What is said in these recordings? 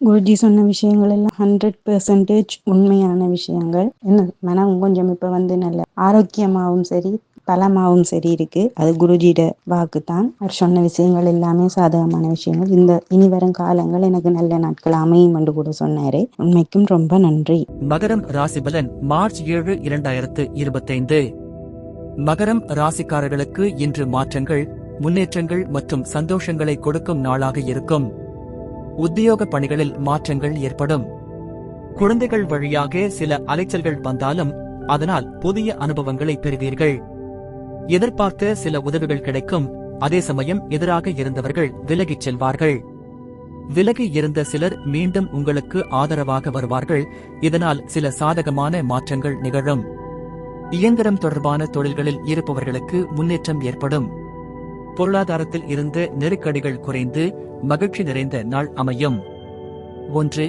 குருஜி சொன்ன விஷயங்கள் எல்லாம் ஹண்ட்ரட் பெர்சன்டேஜ் உண்மையான விஷயங்கள். என்ன? மனம் கொஞ்சம் இப்ப வந்து நல்ல ஆரோக்கியமாகவும் சரி பலமாகவும் சரி இருக்கு. அது குருஜியோட வாக்கு தான் அவர் சொன்ன விஷயங்கள் எல்லாமே சாதகமான விஷயங்கள். இந்த இனி வரும் காலங்கள் எனக்கு நல்ல நாட்கள் அமையும் என்று கூட சொன்னாரு. உண்மைக்கும் ரொம்ப நன்றி. மகரம் ராசிபலன் மார்ச் ஏழு இரண்டாயிரத்து இருபத்தைந்து. மகரம் ராசிக்காரர்களுக்கு இன்று மாற்றங்கள் முன்னேற்றங்கள் மற்றும் சந்தோஷங்களை கொடுக்கும் நாளாக இருக்கும். உத்தியோக பணிகளில் மாற்றங்கள் ஏற்படும். குழந்தைகள் வழியாக சில அலைச்சல்கள் வந்தாலும் அதனால் புதிய அனுபவங்களை பெறுவீர்கள். எதிர்பார்த்த சில உதவிகள் கிடைக்கும். அதே சமயம் எதிராக இருந்தவர்கள் விலகிச் செல்வார்கள். விலகி இருந்த சிலர் மீண்டும் உங்களுக்கு ஆதரவாக வருவார்கள். இதனால் சில சாதகமான மாற்றங்கள் நிகழும். இயந்திரம் தொடர்பான தொழில்களில் இருப்பவர்களுக்கு முன்னேற்றம் ஏற்படும். பொருளாதாரத்தில் இருந்த நெருக்கடிகள் குறைந்து மகிழ்ச்சி நிறைந்த நாள் அமையும். ஒன்று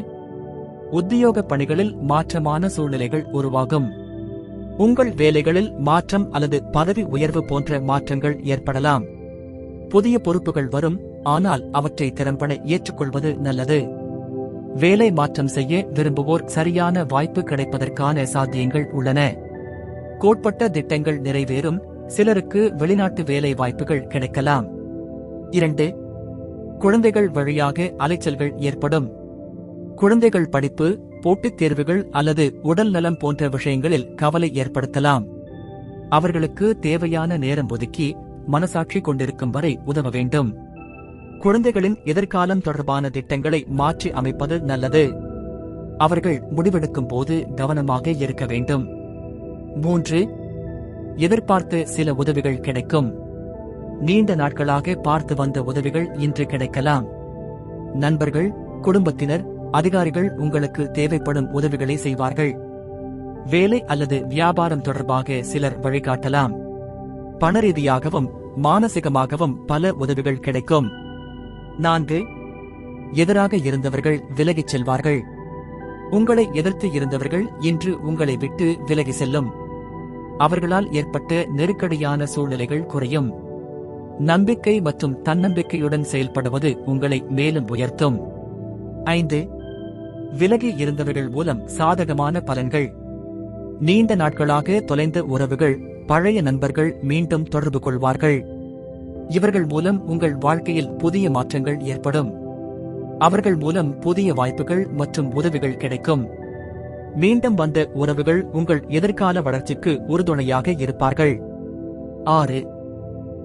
உத்தியோக பணிகளில் மாற்றமான சூழ்நிலைகள் உருவாகும். உங்கள் வேலைகளில் மாற்றம் அல்லது பதவி உயர்வு போன்ற மாற்றங்கள் ஏற்படலாம். புதிய பொறுப்புகள் வரும் ஆனால் அவற்றை திறம்பட ஏற்றுக்கொள்வது நல்லது. வேலை மாற்றம் செய்ய விரும்புவோர் சரியான வாய்ப்பு கிடைப்பதற்கான சாத்தியங்கள் உள்ளன. கோட்பட்ட திட்டங்கள் நிறைவேறும் சிலருக்கு வெளிநாட்டு வேலை வாய்ப்புகள் கிடைக்கலாம். இரண்டு குழந்தைகள் வழியாக அலைச்சல்கள் ஏற்படும். குழந்தைகள் படிப்பு போட்டித் தேர்வுகள் அல்லது உடல் நலம் போன்ற விஷயங்களில் கவலை ஏற்படுத்தலாம். அவர்களுக்கு தேவையான நேரம் ஒதுக்கி மனசாட்சி கொண்டிருக்கும் வரை உதவ வேண்டும். குழந்தைகளின் எதிர்காலம் தொடர்பான திட்டங்களை மாற்றி அமைப்பது நல்லது. அவர்கள் முடிவெடுக்கும் போது கவனமாக இருக்க வேண்டும். மூன்று எதிர்பார்த்து சில உதவிகள் கிடைக்கும். நீண்ட நாட்களாக பார்த்து வந்த உதவிகள் இன்று கிடைக்கலாம். நண்பர்கள் குடும்பத்தினர் அதிகாரிகள் உங்களுக்கு தேவைப்படும் உதவிகளை செய்வார்கள். வேலை அல்லது வியாபாரம் தொடர்பாக சிலர் வழிகாட்டலாம். பணரீதியாகவும் மானசிகமாகவும் பல உதவிகள் கிடைக்கும். நான்கு எதிராக இருந்தவர்கள் விலகிச் செல்வார்கள். உங்களை எதிர்த்து இருந்தவர்கள் இன்று உங்களை விட்டு விலகி செல்லும். அவர்களால் ஏற்பட்ட நெருக்கடியான சூழ்நிலைகள் குறையும். நம்பிக்கை மற்றும் தன்னம்பிக்கையுடன் செயல்படுவது உங்களை மேலும் உயர்த்தும். ஐந்து விலகி இருந்தவர்கள் மூலம் சாதகமான பலன்கள். நீண்ட நாட்களாக தொலைந்த உறவுகள் பழைய நண்பர்கள் மீண்டும் தொடர்பு கொள்வார்கள். இவர்கள் மூலம் உங்கள் வாழ்க்கையில் புதிய மாற்றங்கள் ஏற்படும். அவர்கள் மூலம் புதிய வாய்ப்புகள் மற்றும் உதவிகள் கிடைக்கும். மீண்டும் வந்த உறவுகள் உங்கள் எதிர்கால வளர்ச்சிக்கு உறுதுணையாக இருப்பார்கள். ஆறு.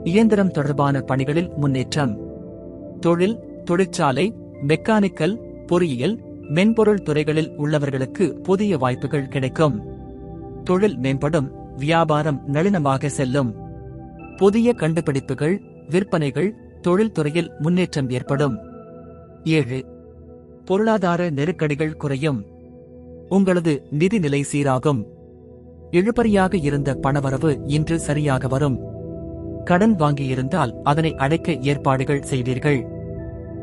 இயந்திரம் தொடர்பான பணிகளில் முன்னேற்றம். தொழில் தொழிற்சாலை மெக்கானிக்கல் பொறியியல் மென்பொருள் துறைகளில் உள்ளவர்களுக்கு புதிய வாய்ப்புகள் கிடைக்கும். தொழில் மேம்படும் வியாபாரம் நளினமாக செல்லும். புதிய கண்டுபிடிப்புகள் விற்பனைகள் தொழில்துறையில் முன்னேற்றம் ஏற்படும். ஏழு. பொருளாதார நெருக்கடிகள் குறையும். உங்களது நிதிநிலை சீராகும். இழுபறியாக இருந்த பணவரவு இன்று சரியாக வரும். கடன் வாங்கியிருந்தால் அதனை அடைக்க ஏற்பாடுகள் செய்வீர்கள்.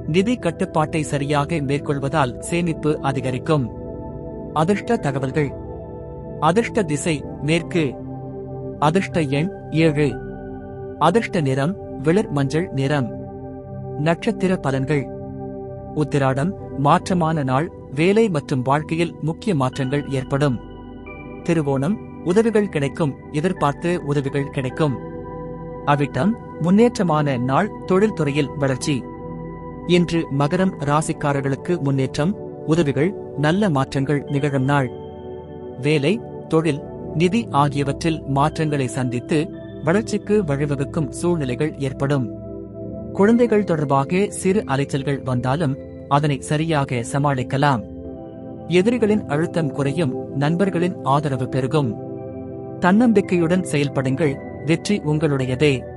நிதி கட்டுப்பாட்டை சரியாக மேற்கொள்வதால் சேமிப்பு அதிகரிக்கும். அதிர்ஷ்ட தகவல்கள். அதிர்ஷ்ட திசை மேற்கு. அதிர்ஷ்ட எண் ஏழு. அதிர்ஷ்ட நிறம் வெளிர் மஞ்சள் நிறம். நட்சத்திர பலன்கள். உத்திராடம் மாற்றமான நாள் வேலை மற்றும் வாழ்க்கையில் முக்கிய மாற்றங்கள் ஏற்படும். திருவோணம் உதவிகள் கிடைக்கும் எதிர்பார்த்து உதவிகள் கிடைக்கும். அவிட்டம் முன்னேற்றமான நாள் தொழில்துறையில் வளர்ச்சி. இன்று மகரம் ராசிக்காரர்களுக்கு முன்னேற்றம் உதவிகள் நல்ல மாற்றங்கள் நிகழும் நாள். வேலை தொழில் நிதி ஆகியவற்றில் மாற்றங்களை சந்தித்து வளர்ச்சிக்கு வழிவகுக்கும் சூழ்நிலைகள் ஏற்படும். குழந்தைகள் தொடர்பாக சிறு அலைச்சல்கள் வந்தாலும் அதனை சரியாக சமாளிக்கலாம். எதிரிகளின் அழுத்தம் குறையும் நண்பர்களின் ஆதரவு பெருகும். தன்னம்பிக்கையுடன் செயல்படுங்கள் வெற்றி உங்களுடையதே.